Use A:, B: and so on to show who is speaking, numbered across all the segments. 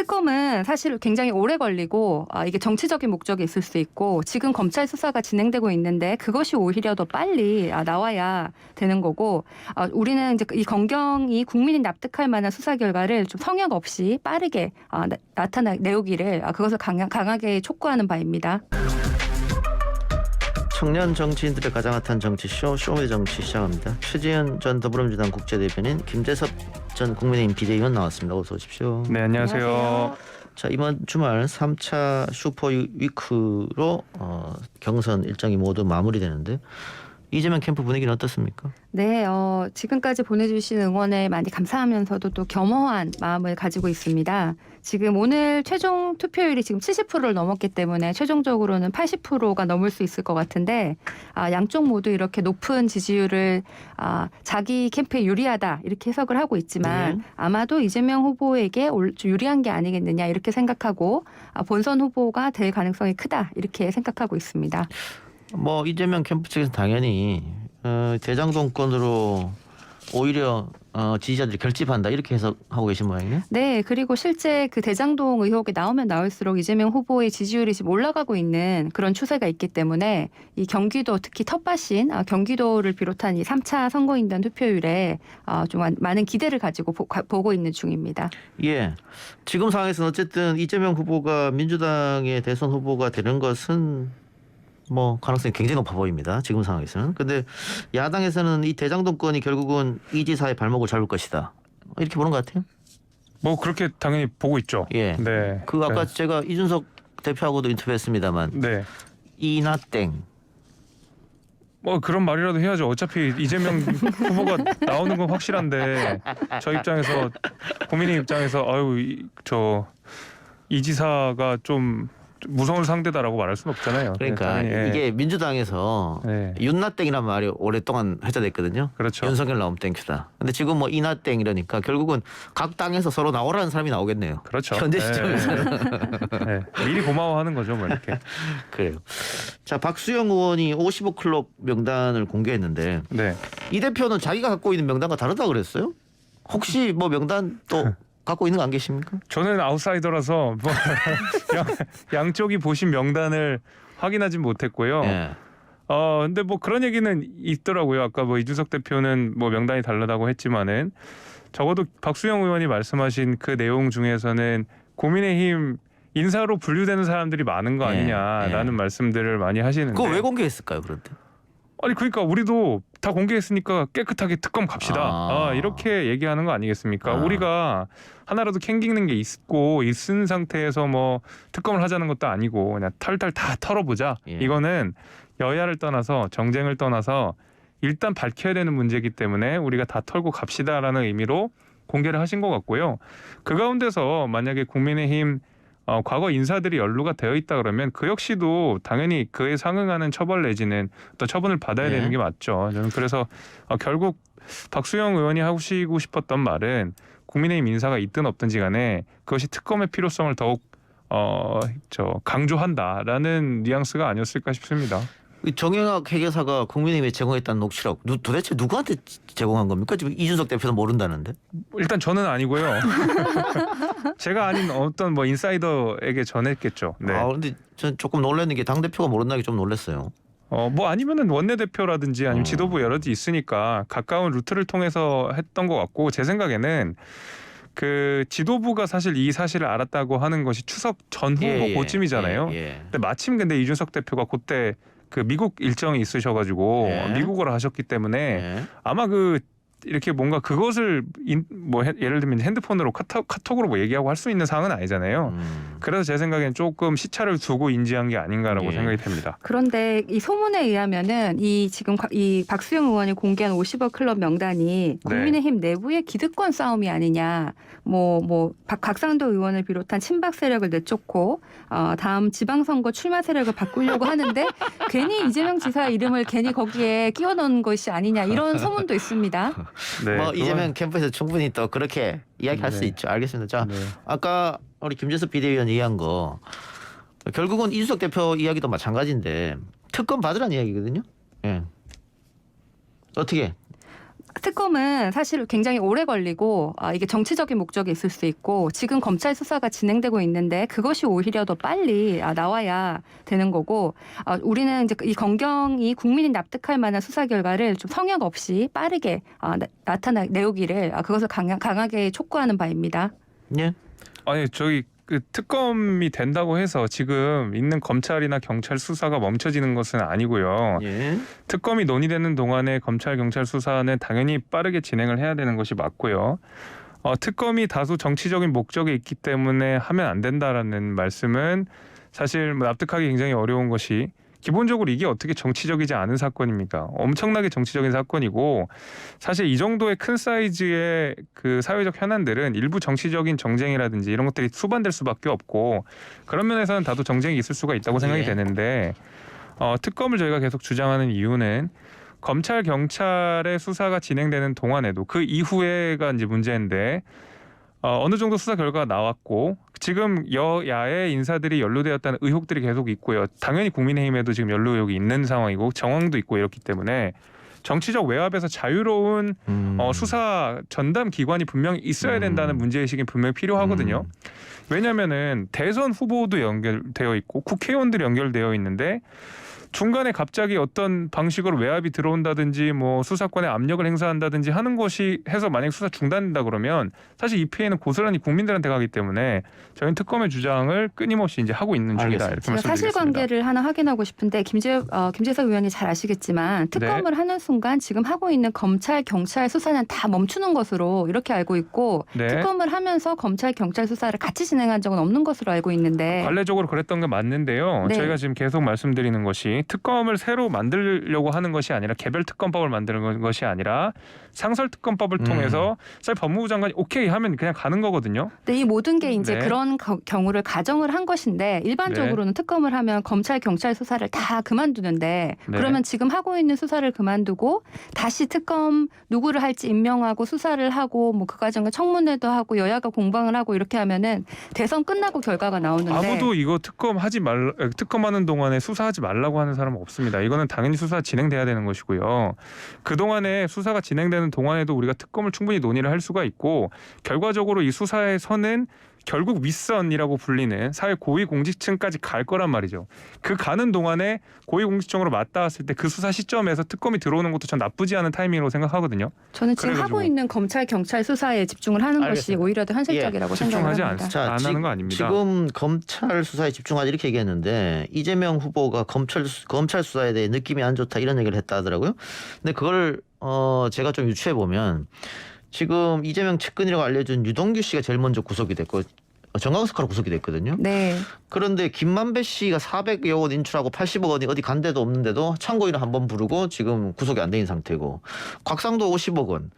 A: 특검은 사실 굉장히 오래 걸리고 아, 이게 정치적인 목적이 있을 수 있고 지금 검찰 수사가 진행되고 있는데 그것이 오히려 더 빨리 아, 나와야 되는 거고 아, 우리는 이제 이 건경이 국민이 납득할 만한 수사 결과를 좀 성역 없이 빠르게 아, 나, 나타나 내오기를 아, 그것을 강하, 강하게 촉구하는 바입니다.
B: 청년 정치인들의 가장 핫한 정치쇼 쇼미더 정치 시작합니다. 최재현 전 더불어민주당 국제대표님, 김재섭 전 국민의힘 비대위원 나왔습니다. 어서 오십시오.
C: 네 안녕하세요.
B: 자 이번 주말 3차 슈퍼 위크로 어, 경선 일정이 모두 마무리되는데 이재명 캠프 분위기는 어떻습니까?
A: 네, 어, 지금까지 보내주신 응원에 많이 감사하면서도 또 겸허한 마음을 가지고 있습니다. 지금 오늘 최종 투표율이 지금 70%를 넘었기 때문에 최종적으로는 80%가 넘을 수 있을 것 같은데 아, 양쪽 모두 이렇게 높은 지지율을 아, 자기 캠프에 유리하다 이렇게 해석을 하고 있지만
B: 네.
A: 아마도 이재명 후보에게 올- 좀 유리한 게 아니겠느냐 이렇게 생각하고 아, 본선 후보가 될 가능성이 크다 이렇게 생각하고 있습니다.
B: 뭐 이재명 캠프 측에서 당연히 어, 대장동권으로 오히려 어, 지지자들이 결집한다 이렇게 해석하고 계신 모양이네요.
A: 네, 그리고 실제 그 대장동 의혹이 나오면 나올수록 이재명 후보의 지지율이 지금 올라가고 있는 그런 추세가 있기 때문에 이 경기도 특히 텃밭인 아, 경기도를 비롯한 이 3차 선거인단 투표율에 아, 좀 많- 많은 기대를 가지고 보, 가- 보고 있는 중입니다.
B: 예. 지금 상황에서는 어쨌든 이재명 후보가 민주당의 대선 후보가 되는 것은 뭐 가능성이 굉장히 높아 보입니다. 지금 상황에서는. 근데 야당에서는 이 대장동권이 결국은 이 지사의 발목을 잡을 것이다. 이렇게 보는 것 같아요.
C: 뭐 그렇게 당연히 보고 있죠.
B: 예.
C: 네.
B: 그 아까 제가 이준석 대표하고도 인터뷰했습니다만
C: 네.
B: 이나땡
C: 뭐 그런 말이라도 해야죠. 어차피 이재명 후보가 나오는 건 확실한데 저 입장에서 국민의 입장에서 아유 저 이 지사가 좀 무서운 상대다라고 말할 수는 없잖아요.
B: 그러니까
C: 당연히, 예.
B: 이게 민주당에서
C: 네.
B: 윤나땡이란 말이 오랫동안 회자됐거든요.
C: 그렇죠.
B: 윤석열 나오면 땡큐다. 근데 지금 뭐 이나땡 이러니까 결국은 각 당에서 서로 나오라는 사람이 나오겠네요.
C: 그렇죠.
B: 현재
C: 네.
B: 시점에서는
C: 네. 미리 고마워하는 거죠, 뭐 이렇게.
B: 그래요. 자 박수영 의원이 55 클럽 명단을 공개했는데
C: 네.
B: 이 대표는 자기가 갖고 있는 명단과 다르다 그랬어요? 혹시 뭐 명단 또 갖고 있는 거 안 계십니까?
C: 저는 아웃사이더라서 뭐 양, 양쪽이 보신 명단을 확인하진 못했고요.
B: 예.
C: 어 근데 뭐 그런 얘기는 있더라고요. 아까 뭐 이준석 대표는 뭐 명단이 다르다고 했지만은 적어도 박수영 의원이 말씀하신 그 내용 중에서는 국민의힘 인사로 분류되는 사람들이 많은 거
B: 예,
C: 아니냐라는
B: 예.
C: 말씀들을 많이 하시는데
B: 그거 왜 공개했을까요, 그런데?
C: 아니 그러니까 우리도 다 공개했으니까 깨끗하게 특검 갑시다.
B: 아.
C: 아, 이렇게 얘기하는 거 아니겠습니까?
B: 아.
C: 우리가 하나라도 캥기는 게 있고 있은 상태에서 뭐 특검을 하자는 것도 아니고 그냥 털털 다 털어보자.
B: 예.
C: 이거는 여야를 떠나서 정쟁을 떠나서 일단 밝혀야 되는 문제이기 때문에 우리가 다 털고 갑시다라는 의미로 공개를 하신 것 같고요. 그 가운데서 만약에 국민의힘 어, 과거 인사들이 연루가 되어 있다 그러면 그 역시도 당연히 그에 상응하는 처벌 내지는 어떤 처분을 받아야
B: 네.
C: 되는 게 맞죠. 저는 그래서 어, 결국 박수영 의원이 하시고 싶었던 말은 국민의힘 인사가 있든 없든지 간에 그것이 특검의 필요성을 더욱 어, 저 강조한다라는 뉘앙스가 아니었을까 싶습니다.
B: 이 정영학 회계사가 국민의힘에 제공했다는 녹취록 누, 도대체 누구한테 지- 제공한 겁니까? 지금 이준석 대표도 모른다는데.
C: 일단 저는 아니고요. 제가 아닌 어떤 뭐 인사이더에게 전했겠죠. 네.
B: 아 근데 전 조금 놀랐는 게 당 대표가 모른다는 게 좀 놀랐어요.
C: 어, 뭐 아니면은 원내대표라든지 아니면
B: 어.
C: 지도부 여러 지 있으니까 가까운 루트를 통해서 했던 것 같고 제 생각에는 그 지도부가 사실 이 사실을 알았다고 하는 것이 추석 전후
B: 예,
C: 뭐
B: 예,
C: 그쯤이잖아요.
B: 예, 예.
C: 근데 마침 근데 이준석 대표가 그때 그 미국 일정이 있으셔가지고
B: 예.
C: 미국어를 하셨기 때문에
B: 예.
C: 아마 그 이렇게 뭔가 그것을 인, 뭐 해- 예를 들면 핸드폰으로 카톡, 카톡으로 뭐 얘기하고 할 수 있는 상황은 아니잖아요.
B: 음.
C: 그래서 제 생각엔 조금 시차를 두고 인지한 게 아닌가라고
B: 예.
C: 생각이 됩니다.
A: 그런데 이 소문에 의하면은 이 지금 과- 이 박수영 의원이 공개한 50억 클럽 명단이 국민의힘 내부의 기득권 싸움이 아니냐. 뭐 뭐 각상도 의원을 비롯한 친박 세력을 내쫓고 어, 다음 지방선거 출마 세력을 바꾸려고 하는데 괜히 이재명 지사 이름을 괜히 거기에 끼워 넣은 것이 아니냐 이런 소문도 있습니다.
C: 네,
B: 뭐
C: 그건-
B: 이재명 캠프에서 충분히 또 그렇게 이야기할 수
C: 네.
B: 있죠. 알겠습니다. 자
C: 네.
B: 아까 우리 김재섭 비대위원 얘기한 거 결국은 이준석 대표 이야기도 마찬가지인데 특검 받으라는 이야기거든요. 예. 어떻게
A: 특검은 사실 굉장히 오래 걸리고 아, 이게 정치적인 목적이 있을 수 있고 지금 검찰 수사가 진행되고 있는데 그것이 오히려 더 빨리 아, 나와야 되는 거고 아, 우리는 이제 이 검경이 국민이 납득할 만한 수사 결과를 좀 성역 없이 빠르게 아, 나, 나타나 내오기를 아, 그것을 강하, 강하게 촉구하는 바입니다.
B: 예.
C: 아니 저희 그 특검이 된다고 해서 지금 있는 검찰이나 경찰 수사가 멈춰지는 것은 아니고요.
B: 예.
C: 특검이 논의되는 동안에 검찰 경찰 수사는 당연히 빠르게 진행을 해야 되는 것이 맞고요. 어, 특검이 다수 정치적인 목적이 있기 때문에 하면 안 된다라는 말씀은 사실 뭐 납득하기 굉장히 어려운 것이 기본적으로 이게 어떻게 정치적이지 않은 사건입니까? 엄청나게 정치적인 사건이고 사실 이 정도의 큰 사이즈의 그 사회적 현안들은 일부 정치적인 정쟁이라든지 이런 것들이 수반될 수밖에 없고 그런 면에서는 다소 정쟁이 있을 수가 있다고 생각이
B: 예.
C: 되는데 어, 특검을 저희가 계속 주장하는 이유는 검찰 경찰의 수사가 진행되는 동안에도 그 이후에가 이제 문제인데 어, 어느 정도 수사 결과가 나왔고 지금 여야의 인사들이 연루되었다는 의혹들이 계속 있고요. 당연히 국민의힘에도 지금 연루 의혹이 있는 상황이고 정황도 있고 이렇기 때문에 정치적 외압에서 자유로운
B: 음.
C: 어, 수사 전담 기관이 분명히 있어야
B: 음.
C: 된다는 문제의식이 분명히 필요하거든요.
B: 음.
C: 왜냐하면은 대선 후보도 연결되어 있고 국회의원들이 연결되어 있는데 중간에 갑자기 어떤 방식으로 외압이 들어온다든지 뭐 수사권에 압력을 행사한다든지 하는 것이 해서 만약 수사 중단된다 그러면 사실 이 피해는 고스란히 국민들한테 가기 때문에 저희는 특검의 주장을 끊임없이 이제 하고 있는 중이다
B: 알겠습니다.
C: 이렇게 말씀드리겠습니다.
A: 사실관계를 하나 확인하고 싶은데 김재 어, 김재석 의원이 잘 아시겠지만
C: 네.
A: 특검을 하는 순간 지금 하고 있는 검찰 경찰 수사는 다 멈추는 것으로 이렇게 알고 있고
C: 네.
A: 특검을 하면서 검찰 경찰 수사를 같이 진행한 적은 없는 것으로 알고 있는데
C: 관례적으로 그랬던 게 맞는데요.
A: 네.
C: 저희가 지금 계속 말씀드리는 것이 특검을 새로 만들려고 하는 것이 아니라 개별 특검법을 만드는 것이 아니라 상설 특검법을
B: 음.
C: 통해서 사실 법무부 장관이 오케이 하면 그냥 가는 거거든요.
A: 근데 이 모든 게 이제
C: 네.
A: 그런 거- 경우를 가정을 한 것인데 일반적으로는 특검을 하면 검찰 경찰 수사를 다 그만두는데
C: 네.
A: 그러면 지금 하고 있는 수사를 그만두고 다시 특검 누구를 할지 임명하고 수사를 하고 뭐 그 과정에 청문회도 하고 여야가 공방을 하고 이렇게 하면은 대선 끝나고 결과가 나오는데
C: 아무도 이거 특검 하지 말 특검하는 동안에 수사하지 말라고 하는 사람 은 없습니다. 이거는 당연히 수사 진행돼야 되는 것이고요. 그 동안에 수사가 진행되는 동안에도 우리가 특검을 충분히 논의를 할 수가 있고 결과적으로 이 선은 결국 윗선이라고 불리는 사회 고위 공직층까지 갈 거란 말이죠. 그 가는 동안에 고위 공직층으로 맞닿았을 때 그 수사 시점에서 특검이 들어오는 것도 전 나쁘지 않은 타이밍이라고 생각하거든요.
A: 저는 지금
C: 그래가지고.
A: 하고 있는 검찰 경찰 수사에 집중을 하는 것이
B: 알겠습니다.
A: 오히려 더 현실적이라고 생각을
C: 집중하지
A: 합니다.
C: 않습니다. 안
B: 지-
C: 하는 거 아닙니다.
B: 지금 검찰 수사에 집중하자 이렇게 얘기했는데 이재명 후보가 검찰 수- 검찰 수사에 대해 느낌이 안 좋다 이런 얘기를 했다 하더라고요. 근데 그걸 어 제가 좀 유추해 보면 지금 이재명 측근이라고 알려준 유동규 씨가 제일 먼저 구속이 됐고 어, 정광석하로 구속이 됐거든요.
A: 네.
B: 그런데 김만배 씨가 400여 원 인출하고 80억 원이 어디 간 데도 없는데도 참고인을 한 번 부르고 지금 구속이 안 된 상태고 곽상도 50억 원,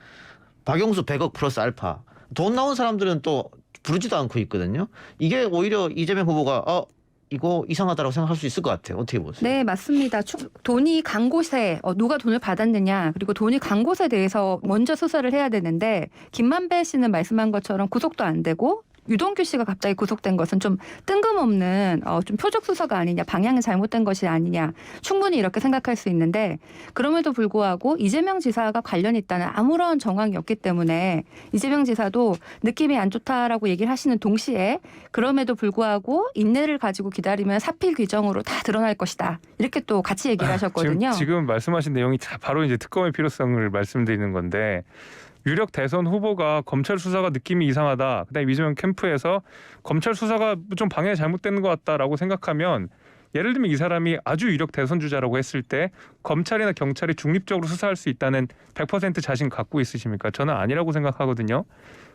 B: 박용수 100억 플러스 알파 돈 나온 사람들은 또 부르지도 않고 있거든요. 이게 오히려 이재명 후보가 어 이거 이상하다라고 생각할 수 있을 것 같아요. 어떻게 보세요?
A: 네, 맞습니다. 추- 돈이 간 곳에 어, 누가 돈을 받았느냐 그리고 돈이 간 곳에 대해서 먼저 수사를 해야 되는데 김만배 씨는 말씀한 것처럼 구속도 안 되고 유동규 씨가 갑자기 구속된 것은 좀 뜬금없는 어, 좀 표적 수사가 아니냐 방향이 잘못된 것이 아니냐 충분히 이렇게 생각할 수 있는데 그럼에도 불구하고 이재명 지사가 관련이 있다는 아무런 정황이 없기 때문에 이재명 지사도 느낌이 안 좋다라고 얘기를 하시는 동시에 그럼에도 불구하고 인내를 가지고 기다리면 사필 규정으로 다 드러날 것이다. 이렇게 또 같이 얘기를 하셨거든요.
C: 지금, 지금 말씀하신 내용이 다 바로 이제 특검의 필요성을 말씀드리는 건데 유력 대선 후보가 검찰 수사가 느낌이 이상하다. 그다음에 이재명 캠프에서 검찰 수사가 좀 방향이 잘못되는 것 같다라고 생각하면 예를 들면 이 사람이 아주 유력 대선 주자라고 했을 때 검찰이나 경찰이 중립적으로 수사할 수 있다는 100% 자신 갖고 있으십니까? 저는 아니라고 생각하거든요.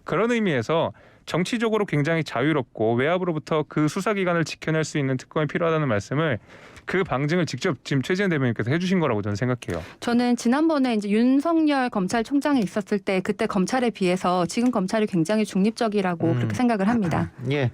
C: 그런 의미에서 정치적으로 굉장히 자유롭고 외압으로부터 그 수사 기관을 지켜낼 수 있는 특검이 필요하다는 말씀을 그 방증을 직접 지금 최재현 대변인께서 해주신 거라고 저는 생각해요.
A: 저는 지난번에 이제 윤석열 검찰총장이 있었을 때 그때 검찰에 비해서 지금 검찰이 굉장히 중립적이라고
B: 음.
A: 그렇게 생각을 합니다.
B: 예.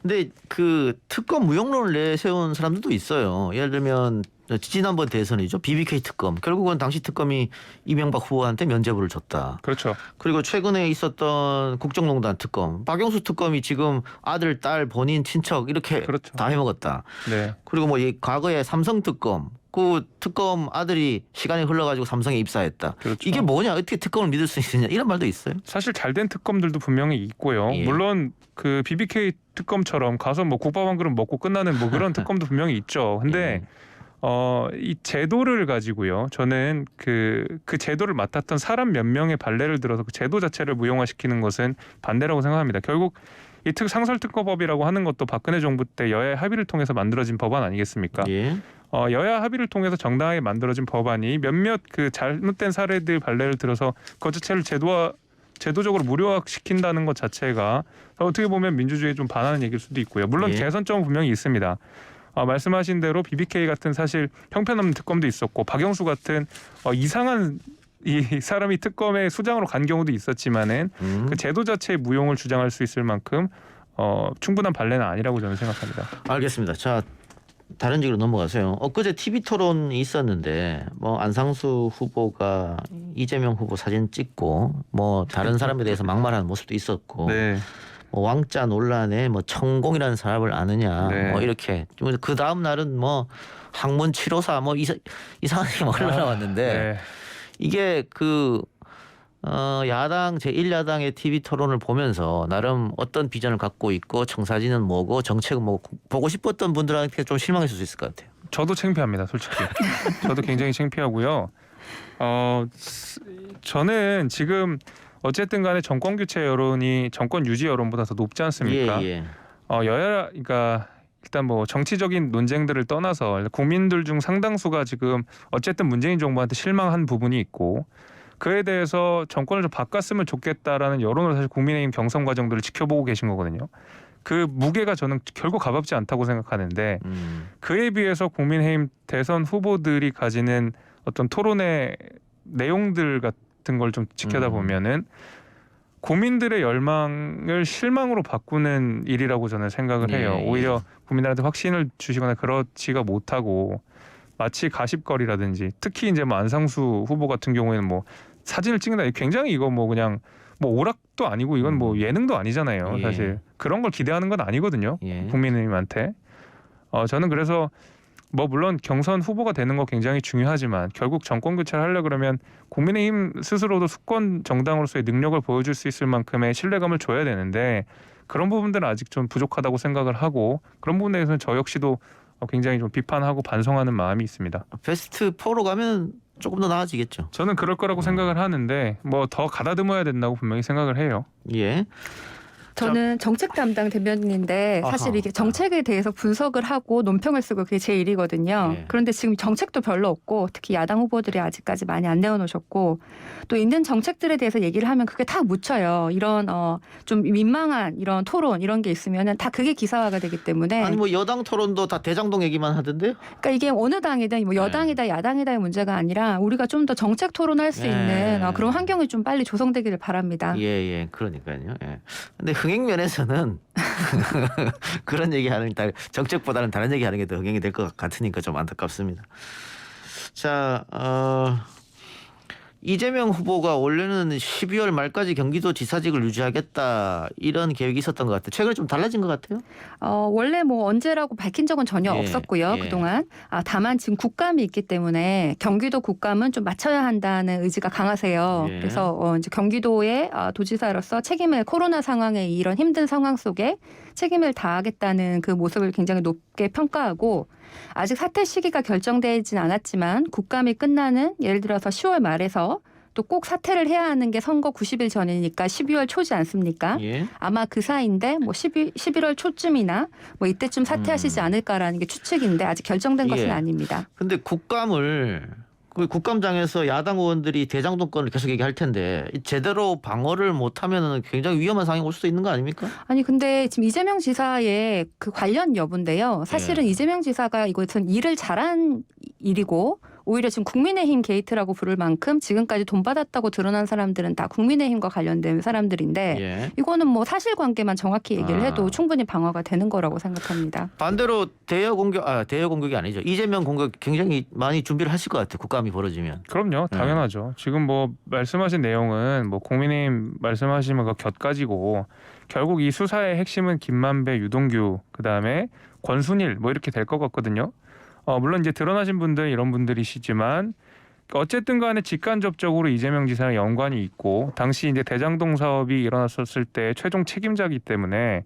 B: 근데 그 특검 무용론을 내세운 사람들도 있어요. 예를 들면 지난번 대선이죠. BBK 특검. 결국은 당시 특검이 이명박 후보한테 면죄부를 줬다.
C: 그렇죠.
B: 그리고 최근에 있었던 국정농단 특검. 박영수 특검이 지금 아들, 딸, 본인, 친척 이렇게
C: 그렇죠.
B: 다 해먹었다.
C: 네.
B: 그리고 뭐 이 과거에 삼성 특검, 그 특검 아들이 시간이 흘러가지고 삼성에 입사했다.
C: 그렇죠.
B: 이게 뭐냐? 어떻게 특검을 믿을 수 있느냐? 이런 말도 있어요.
C: 사실 잘 된 특검들도 분명히 있고요.
B: 예.
C: 물론 그 BBK 특검처럼 가서 뭐 국밥 한 그릇 먹고 끝나는 뭐 그런 특검도 분명히 있죠. 근데
B: 예.
C: 어, 이 제도를 가지고요. 저는 그, 그 제도를 맡았던 사람 몇 명의 발례를 들어서 그 제도 자체를 무용화시키는 것은 반대라고 생각합니다. 결국 이 특 상설특검법이라고 하는 것도 박근혜 정부 때 여야 합의를 통해서 만들어진 법안 아니겠습니까?
B: 예.
C: 어, 여야 합의를 통해서 정당하게 만들어진 법안이 몇몇 그 잘못된 사례들 발례를 들어서 그 자체를 제도화 제도적으로 무료화시킨다는 것 자체가 어떻게 보면 민주주의에 좀 반하는 얘기일 수도 있고요. 물론
B: 예.
C: 개선점은 분명히 있습니다. 어, 말씀하신 대로 BBK 같은 사실 형편없는 특검도 있었고 박영수 같은 어, 이상한 이 사람이 특검의 수장으로 간 경우도 있었지만은
B: 음.
C: 그 제도 자체의 무용을 주장할 수 있을 만큼 어, 충분한 발례는 아니라고 저는 생각합니다.
B: 알겠습니다. 자 다른 얘기로 넘어가세요. 엊그제 TV 토론이 있었는데 뭐 안상수 후보가 이재명 후보 사진 찍고 뭐 다른 사람에 대해서 막말하는 모습도 있었고
C: 네.
B: 뭐 왕자 논란에 뭐 천공이라는 사람을 아느냐
C: 네.
B: 뭐 이렇게 그 다음 날은 뭐 학문 7호사 뭐 이사, 이상한 게막 흘러나왔는데
C: 네.
B: 이게 그 어, 야당 제1야당의 TV 토론을 보면서 나름 어떤 비전을 갖고 있고 청사진은 뭐고 정책은 뭐고 보고 싶었던 분들한테 좀 실망했을 수 있을 것 같아요.
C: 저도 창피합니다, 솔직히. 저도 굉장히 창피하고요. 어, 스- 저는 지금 어쨌든 간에 정권 교체 여론이 정권 유지 여론보다 더 높지 않습니까?
B: 예, 예.
C: 어, 여야 그러니까 일단 뭐 정치적인 논쟁들을 떠나서 국민들 중 상당수가 지금 어쨌든 문재인 정부한테 실망한 부분이 있고 그에 대해서 정권을 좀 바꿨으면 좋겠다라는 여론을 사실 국민의힘 경선 과정들을 지켜보고 계신 거거든요. 그 무게가 저는 결국 가볍지 않다고 생각하는데
B: 음,
C: 그에 비해서 국민의힘 대선 후보들이 가지는 어떤 토론의 내용들 같은 걸 좀 지켜다
B: 음.
C: 보면은 국민들의 열망을 실망으로 바꾸는 일이라고 저는 생각을
B: 예,
C: 해요.
B: 예.
C: 오히려 국민들한테 확신을 주시거나 그렇지가 못하고 마치 가십거리라든지 특히 이제 뭐 안상수 후보 같은 경우에는 뭐 사진을 찍는다 굉장히 이거 뭐 그냥 뭐 오락도 아니고 이건 뭐
B: 음.
C: 예능도 아니잖아요.
B: 예.
C: 사실 그런 걸 기대하는 건 아니거든요.
B: 예.
C: 국민의힘한테. 어 저는 그래서 뭐 물론 경선 후보가 되는 거 굉장히 중요하지만 결국 정권 교체를 하려 그러면 국민의힘 스스로도 수권 정당으로서의 능력을 보여줄 수 있을 만큼의 신뢰감을 줘야 되는데 그런 부분들은 아직 좀 부족하다고 생각을 하고 그런 부분에 대해서는 저 역시도 어, 굉장히 좀 비판하고 반성하는 마음이 있습니다.
B: 베스트 4로 가면 조금 더 나아지겠죠.
C: 저는 그럴 거라고 생각을 하는데 뭐 더 가다듬어야 된다고 분명히 생각을 해요.
B: 예.
A: 저는 정책 담당 대변인인데 사실
B: 아하.
A: 이게 정책에 대해서 분석을 하고 논평을 쓰고 그게 제 일이거든요.
B: 예.
A: 그런데 지금 정책도 별로 없고 특히 야당 후보들이 아직까지 많이 안 내어놓으셨고 또 있는 정책들에 대해서 얘기를 하면 그게 다 묻혀요. 이런 어, 좀 민망한 이런 토론 이런 게 있으면은 다 그게 기사화가 되기 때문에
B: 아니 뭐 여당 토론도 다 대장동 얘기만 하던데요?
A: 그러니까 이게 어느 당이든 뭐 여당이다 야당이다의 문제가 아니라 우리가 좀 더 정책 토론할 수
B: 예.
A: 있는 어, 그런 환경이 좀 빨리 조성되기를 바랍니다.
B: 예, 예, 그러니까요. 예. 근데 흥행 면에서는 그런 얘기하는 다 정책보다는 다른 얘기하는 게 더 흥행이 될 것 같으니까 좀 안타깝습니다. 자, 어, 이재명 후보가 원래는 12월 말까지 경기도 지사직을 유지하겠다 이런 계획이 있었던 것 같아요. 최근에 좀 달라진 것 같아요.
A: 어, 원래 뭐 언제라고 밝힌 적은 전혀
B: 예,
A: 없었고요.
B: 예.
A: 그동안. 아, 다만 지금 국감이 있기 때문에 경기도 국감은 좀 맞춰야 한다는 의지가 강하세요.
B: 예.
A: 그래서 어, 이제 경기도의 아, 도지사로서 책임을 코로나 상황에 이런 힘든 상황 속에 책임을 다하겠다는 그 모습을 굉장히 높게 평가하고 아직 사퇴 시기가 결정되진 않았지만 국감이 끝나는 예를 들어서 10월 말에서 또 꼭 사퇴를 해야 하는 게 선거 90일 전이니까 12월 초지 않습니까?
B: 예.
A: 아마 그 사이인데 뭐 12, 11월 초쯤이나 뭐 이때쯤 사퇴하시지
B: 음.
A: 않을까라는 게 추측인데 아직 결정된 것은
B: 예.
A: 아닙니다.
B: 근데 국감을 그 국감장에서 야당 의원들이 대장동권을 계속 얘기할 텐데 제대로 방어를 못하면은 굉장히 위험한 상황이 올 수도 있는 거 아닙니까?
A: 아니 근데 지금 이재명 지사의 그 관련 여부인데요. 사실은
B: 예.
A: 이재명 지사가 이것은 일을 잘한 일이고 오히려 지금 국민의힘 게이트라고 부를 만큼 지금까지 돈 받았다고 드러난 사람들은 다 국민의힘과 관련된 사람들인데
B: 예.
A: 이거는 뭐 사실관계만 정확히 얘기를
B: 아.
A: 해도 충분히 방어가 되는 거라고 생각합니다.
B: 반대로 대여 공격 아 대여 공격이 아니죠. 이재명 공격 굉장히 많이 준비를 하실 것 같아요. 국감이 벌어지면.
C: 그럼요,
B: 네.
C: 당연하죠. 지금 뭐 말씀하신 내용은 뭐 국민의힘 말씀하시는 거 곁가지고 결국 이 수사의 핵심은 김만배, 유동규, 그 다음에 권순일 뭐 이렇게 될 것 같거든요. 어, 물론 이제 드러나신 분들 이런 분들이시지만 어쨌든 간에 직간접적으로 이재명 지사랑 연관이 있고 당시 이제 대장동 사업이 일어났었을 때 최종 책임자이기 때문에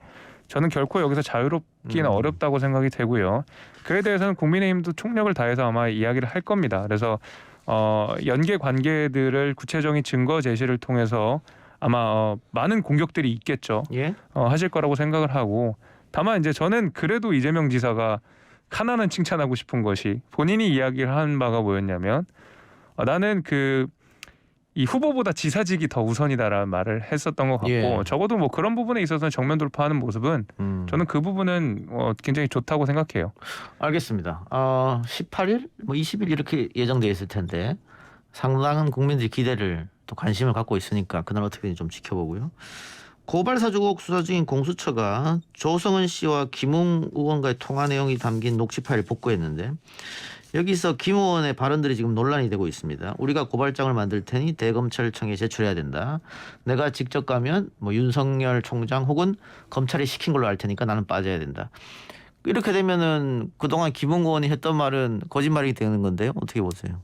C: 저는 결코 여기서 자유롭기는
B: 음.
C: 어렵다고 생각이 되고요. 그에 대해서는 국민의힘도 총력을 다해서 아마 이야기를 할 겁니다. 그래서 어, 연계 관계들을 구체적인 증거 제시를 통해서 아마 어, 많은 공격들이 있겠죠.
B: 예.
C: 어, 하실 거라고 생각을 하고 다만 이제 저는 그래도 이재명 지사가 하나는 칭찬하고 싶은 것이 본인이 이야기를 한 바가 뭐였냐면 어, 나는 그 이 후보보다 지사직이 더 우선이다라는 말을 했었던 것 같고
B: 예.
C: 적어도 뭐 그런 부분에 있어서는 정면 돌파하는 모습은
B: 음.
C: 저는 그 부분은 어, 굉장히 좋다고 생각해요.
B: 알겠습니다. 어, 18일, 뭐 20일 이렇게 예정돼 있을 텐데 상당한 국민들이 기대를 또 관심을 갖고 있으니까 그날 어떻게든지 좀 지켜보고요. 고발 사주국 수사 중인 공수처가 조성은 씨와 김웅 의원과의 통화 내용이 담긴 녹취 파일을 복구했는데 여기서 김 의원의 발언들이 지금 논란이 되고 있습니다. 우리가 고발장을 만들 테니 대검찰청에 제출해야 된다. 내가 직접 가면 뭐 윤석열 총장 혹은 검찰이 시킨 걸로 알 테니까 나는 빠져야 된다. 이렇게 되면은 그동안 김웅 의원이 했던 말은 거짓말이 되는 건데요. 어떻게 보세요?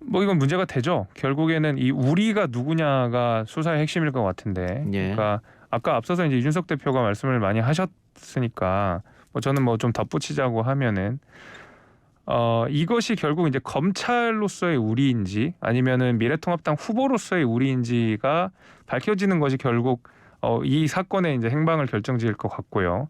C: 뭐 이건 문제가 되죠. 결국에는 이 우리가 누구냐가 수사의 핵심일 것 같은데.
B: 예.
C: 그러니까 아까 앞서서 이제 이준석 대표가 말씀을 많이 하셨으니까 뭐 저는 뭐 좀 덧붙이자고 하면은 어 이것이 결국 이제 검찰로서의 우리인지 아니면은 미래통합당 후보로서의 우리인지가 밝혀지는 것이 결국 어 이 사건의 이제 행방을 결정지을 것 같고요.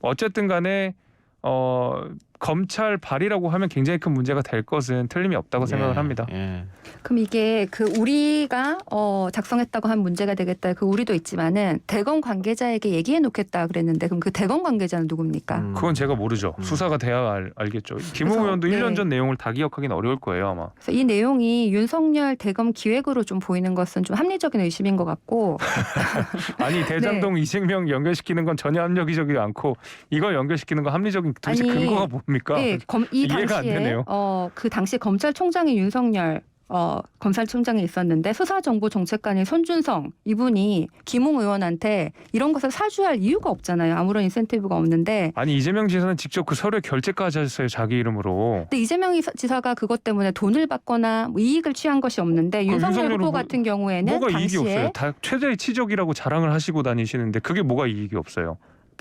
C: 어쨌든 간에 어 검찰 발이라고 하면 굉장히 큰 문제가 될 것은 틀림이 없다고 생각을
B: 예,
C: 합니다.
B: 예.
A: 그럼 이게 그 우리가 어 작성했다고 한 문제가 되겠다. 그 우리도 있지만은 대검 관계자에게 얘기해 놓겠다 그랬는데 그럼 그 대검 관계자는 누굽니까?
B: 음.
C: 그건 제가 모르죠.
B: 음.
C: 수사가 돼야 알, 알겠죠. 김웅
A: 그래서,
C: 의원도
A: 네.
C: 1년 전 내용을 다 기억하기는 어려울 거예요 아마.
A: 그래서 이 내용이 윤석열 대검 기획으로 좀 보이는 것은 좀 합리적인 의심인 것 같고
C: 아니 대장동 이재명 연결시키는 건 전혀 합리적이지 않고 이걸 연결시키는 건 합리적인 도대체
A: 아니,
C: 근거가 뭡니까?
A: 예, 검, 이
C: 이해가 안
A: 당시에
C: 되네요.
A: 어, 그 당시 검찰총장이 윤석열 어, 검찰총장이 있었는데 수사정보정책관인 손준성 이분이 김웅 의원한테 이런 것을 사주할 이유가 없잖아요. 아무런 인센티브가 없는데
C: 아니 이재명 지사는 직접 그 서류에 결재까지 하셨어요 자기 이름으로.
A: 근데 이재명 이사- 지사가 그것 때문에 돈을 받거나 뭐 이익을 취한 것이 없는데
C: 그럼
A: 윤석열
C: 윤석열
A: 후보
C: 후보
A: 같은 경우에는
C: 뭐가 이익이
A: 당시에
C: 없어요. 다 최대의 치적이라고 자랑을 하시고 다니시는데 그게 뭐가 이익이 없어요.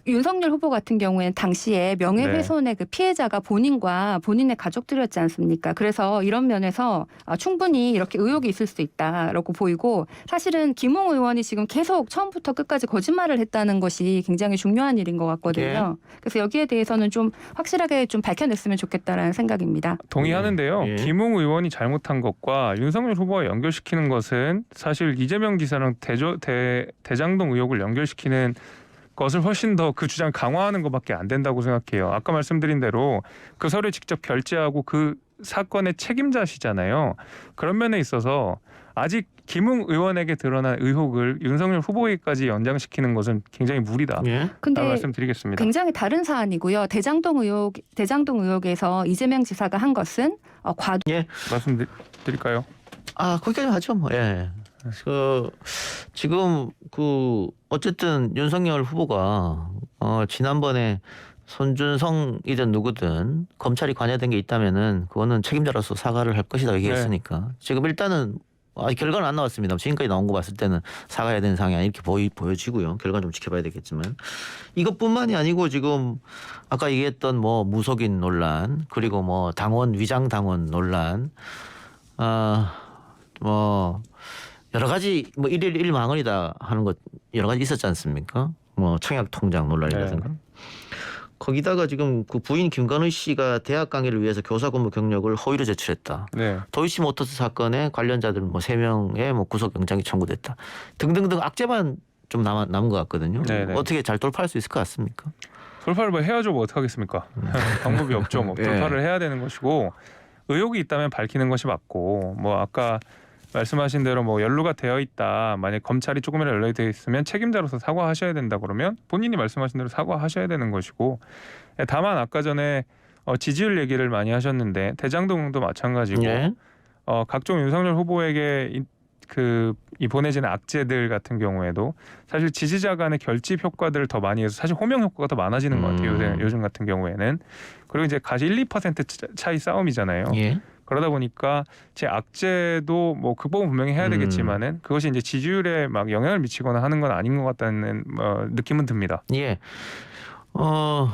A: 윤석열 후보 같은 경우에는 당시에 명예훼손의 그 피해자가 본인과 본인의 가족들이었지 않습니까? 그래서 이런 면에서 아, 충분히 이렇게 의혹이 있을 수 있다라고 보이고 사실은 김웅 의원이 지금 계속 처음부터 끝까지 거짓말을 했다는 것이 굉장히 중요한 일인 것 같거든요. 그래서 여기에 대해서는 좀 확실하게 좀 밝혀냈으면 좋겠다라는 생각입니다.
C: 동의하는데요.
B: 예.
C: 김웅 의원이 잘못한 것과 윤석열 후보가 연결시키는 것은 사실 이재명 지사랑 대조, 대, 대장동 의혹을 연결시키는 것을 훨씬 더 그 주장 강화하는 것밖에 안 된다고 생각해요. 아까 말씀드린 대로 그 서류 직접 결제하고 그 사건의 책임자시잖아요. 그런 면에 있어서 아직 김웅 의원에게 드러난 의혹을 윤석열 후보에까지 연장시키는 것은 굉장히 무리다.
B: 예.
A: 근데
C: 말씀드리겠습니다.
A: 굉장히 다른 사안이고요. 대장동 의혹 대장동 의혹에서 이재명 지사가 한 것은 어, 과도
C: 말씀드릴까요?
B: 아 거기까지 하죠 뭐. 예. 그 지금 그 어쨌든 윤석열 후보가 어 지난번에 손준성이든 누구든 검찰이 관여된 게 있다면은 그거는 책임자로서 사과를 할 것이다 얘기했으니까 지금 일단은 아직 결과는 안 나왔습니다. 지금까지 나온 거 봤을 때는 사과해야 되는 상황이 이렇게 보이 보여지고요. 결과 좀 지켜봐야 되겠지만 이것뿐만이 아니고 지금 아까 얘기했던 뭐 무속인 논란 그리고 뭐 당원 위장 당원 논란 아뭐 여러 가지 뭐 일일 일망언이다 하는 것 여러 가지 있었지 않습니까? 뭐 청약 통장 논란이라든가. 거기다가 지금 그 부인 김건희 씨가 대학 강의를 위해서 교사 근무 경력을 허위로 제출했다.
C: 네.
B: 도이치모터스 사건의 관련자들 뭐 세 명의 뭐 구속 영장이 청구됐다. 등등등 악재만 좀 남아, 남은 것 같거든요.
C: 네네.
B: 어떻게 잘 돌파할 수 있을 것 같습니까?
C: 돌파를 뭐 해야죠. 뭐 어떡하겠습니까? 방법이 없죠. 뭐
B: 예.
C: 돌파를 해야 되는 것이고 의혹이 있다면 밝히는 것이 맞고 뭐 아까 말씀하신 대로 뭐 연루가 되어 있다. 만약 검찰이 조금이라도 연락이 되어 있으면 책임자로서 사과하셔야 된다 그러면 본인이 말씀하신 대로 사과하셔야 되는 것이고 예, 다만 아까 전에 어, 지지율 얘기를 많이 하셨는데 대장동도 마찬가지고
B: 예.
C: 어, 각종 윤석열 후보에게 인- 그이 보내지는 악재들 같은 경우에도 사실 지지자 간의 결집 효과들을 더 많이 해서 사실 호명 효과가 더 많아지는 것 같아요.
B: 음.
C: 요새 요즘 같은 경우에는 그리고 이제 가시 1, 2% 차- 차이 싸움이잖아요.
B: 예.
C: 그러다 보니까 제 악재도 뭐 극복은 분명히 해야
B: 음.
C: 되겠지만은 그것이 이제 지지율에 막 영향을 미치거나 하는 건 아닌 것 같다는 어, 느낌은 듭니다.
B: 예. 어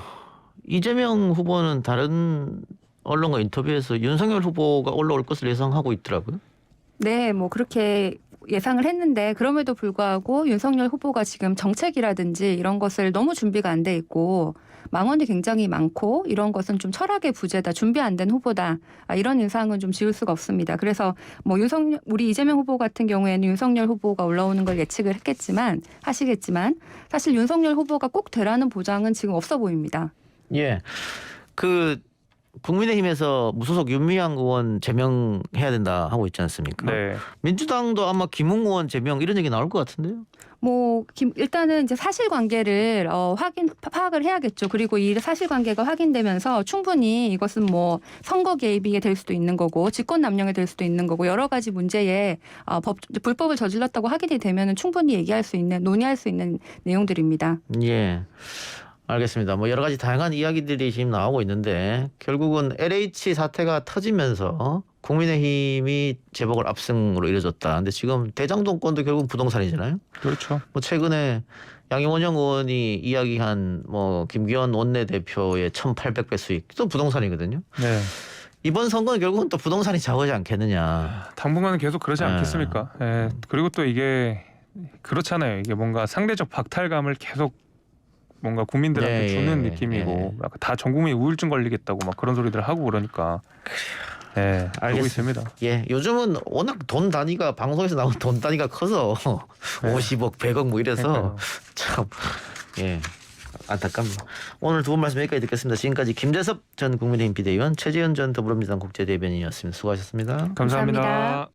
B: 이재명 후보는 다른 언론과 인터뷰에서 윤석열 후보가 올라올 것을 예상하고 있더라고요.
A: 네, 뭐 그렇게 예상을 했는데 그럼에도 불구하고 윤석열 후보가 지금 정책이라든지 이런 것을 너무 준비가 안 돼 있고 망언이 굉장히 많고 이런 것은 좀 철학의 부재다 준비 안 된 후보다 아, 이런 인상은 좀 지울 수가 없습니다. 그래서 뭐 윤석열 우리 이재명 후보 같은 경우에는 윤석열 후보가 올라오는 걸 예측을 했겠지만 하시겠지만 사실 윤석열 후보가 꼭 되라는 보장은 지금 없어 보입니다.
B: 예. 그 국민의힘에서 무소속 윤미향 의원 제명해야 된다 하고 있지 않습니까?
C: 네.
B: 민주당도 아마 김웅 의원 제명 이런 얘기 나올 것 같은데요.
A: 뭐 김- 일단은 이제 사실관계를 어, 확인 파- 파악을 해야겠죠. 그리고 이 사실관계가 확인되면서 충분히 이것은 뭐 선거 개입이 될 수도 있는 거고 직권 남용이 될 수도 있는 거고 여러 가지 문제에 어, 법 불법을 저질렀다고 확인이 되면은 충분히 얘기할 수 있는 논의할 수 있는 내용들입니다.
B: 예. 알겠습니다. 뭐 여러 가지 다양한 이야기들이 지금 나오고 있는데 결국은 LH 사태가 터지면서 국민의힘이 재보궐 압승으로 이뤄졌다. 근데 지금 대장동권도 결국 부동산이잖아요.
C: 그렇죠.
B: 뭐 최근에 양이원영 의원이 이야기한 뭐 김기현 원내대표의 1,800배 수익 또 부동산이거든요.
C: 네.
B: 이번 선거는 결국은 또 부동산이 좌우하지 않겠느냐.
C: 당분간은 계속 그러지
B: 네.
C: 않겠습니까? 예. 그리고 또 이게 그렇잖아요. 이게 뭔가 상대적 박탈감을 계속 뭔가 국민들한테
B: 예,
C: 주는
B: 예,
C: 느낌이고
B: 예.
C: 막다전 국민이 우울증 걸리겠다고 막 그런 소리들 하고 그러니까 예,
B: 알겠습니다.
C: 있습니다.
B: 예, 요즘은 워낙 돈 단위가 방송에서 나온 돈 단위가 커서
C: 네.
B: 50억, 100억 뭐 이래서
C: 그러니까요.
B: 참 예. 안타깝네요. 오늘 두 분 말씀 여기까지 듣겠습니다. 지금까지 김재섭 전 국민의힘 비대위원, 최재현 전 더불어민주당 국제대변인이었습니다. 수고하셨습니다.
C: 감사합니다.
A: 감사합니다.